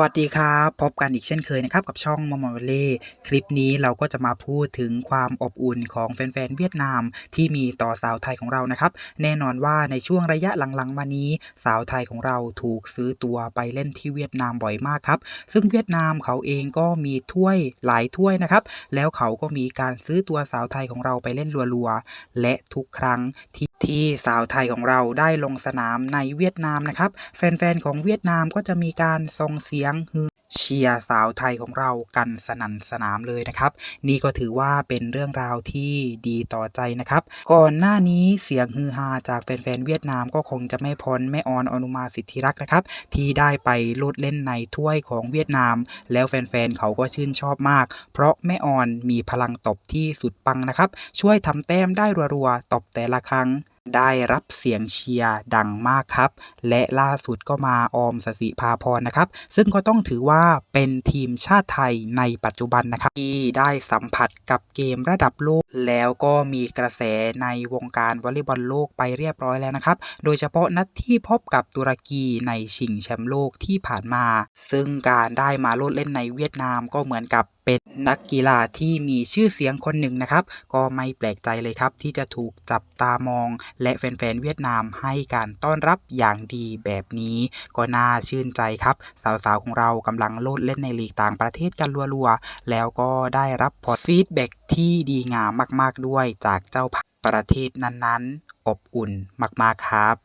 วัสดีครับ พบกันอีกเช่นเคยนะครับกับช่องมอมอเล่คลิปนี้เราก็จะมาพูดถึงความอบอุ่นของแฟนๆเวียดนามที่มีต่อสาวไทยของเรานะครับ แน่นอนว่าในช่วงระยะหลังๆมานี้ สาวไทยของเราถูกซื้อตัวไปเล่นที่เวียดนามบ่อยมากครับ ซึ่งเวียดนามเขาเองก็มีถ้วยหลายถ้วยนะครับ แล้วเขาก็มีการซื้อตัวสาวไทยของเราไปเล่นรัวๆและทุกครั้งที่ที่สาวไทยของเราได้ลงสนามในเวียดนามนะครับ แฟนๆของเวียดนามก็จะมีการส่งเสียงฮือเชียร์สาวไทยของเรากันสนั่นสนามเลยนะครับ นี่ก็ถือว่าเป็นเรื่องราวที่ดีต่อใจนะครับ ก่อนหน้านี้เสียงฮือฮาจากแฟนๆเวียดนามก็คงจะไม่พ้นแม่ออนอนุมาสิทธิรักษ์นะครับ ที่ได้ไปโลดเล่นในถ้วยของเวียดนาม แล้วแฟนๆเขาก็ชื่นชอบมาก เพราะแม่ออนมีพลังตบที่สุดปังนะครับ ช่วยทำแต้มได้รัวๆตบแต่ละครั้ง ได้รับเสียงเชียร์ดังมากครับ และล่าสุดก็มาออมสสิภาพรนะครับ ซึ่งก็ต้องถือว่าเป็นทีมชาติไทยในปัจจุบันนะครับ ที่ได้สัมผัสกับเกมระดับโลก แล้วก็มีกระแสในวงการวอลเลย์บอลโลกไปเรียบร้อยแล้วนะครับ โดยเฉพาะนัดที่พบกับตุรกีในชิงแชมป์โลกที่ผ่านมา ซึ่งการได้มาโลดเล่นในเวียดนามก็เหมือนกับเป็นนักกีฬาที่มีชื่อเสียงคนหนึ่งนะครับ ก็ไม่แปลกใจเลยครับ ที่จะถูกจับตามอง และแฟนๆเวียดนามให้การต้อนรับอย่างดีแบบนี้ ก็น่าชื่นใจครับ สาวๆของเรากำลังโลดเล่นในลีกต่างประเทศกันรัวๆ แล้วก็ได้รับพอฟีดแบ็กที่ดีงามมากๆด้วยจากเจ้าภาพประเทศนั้นๆ อบอุ่นมากๆครับ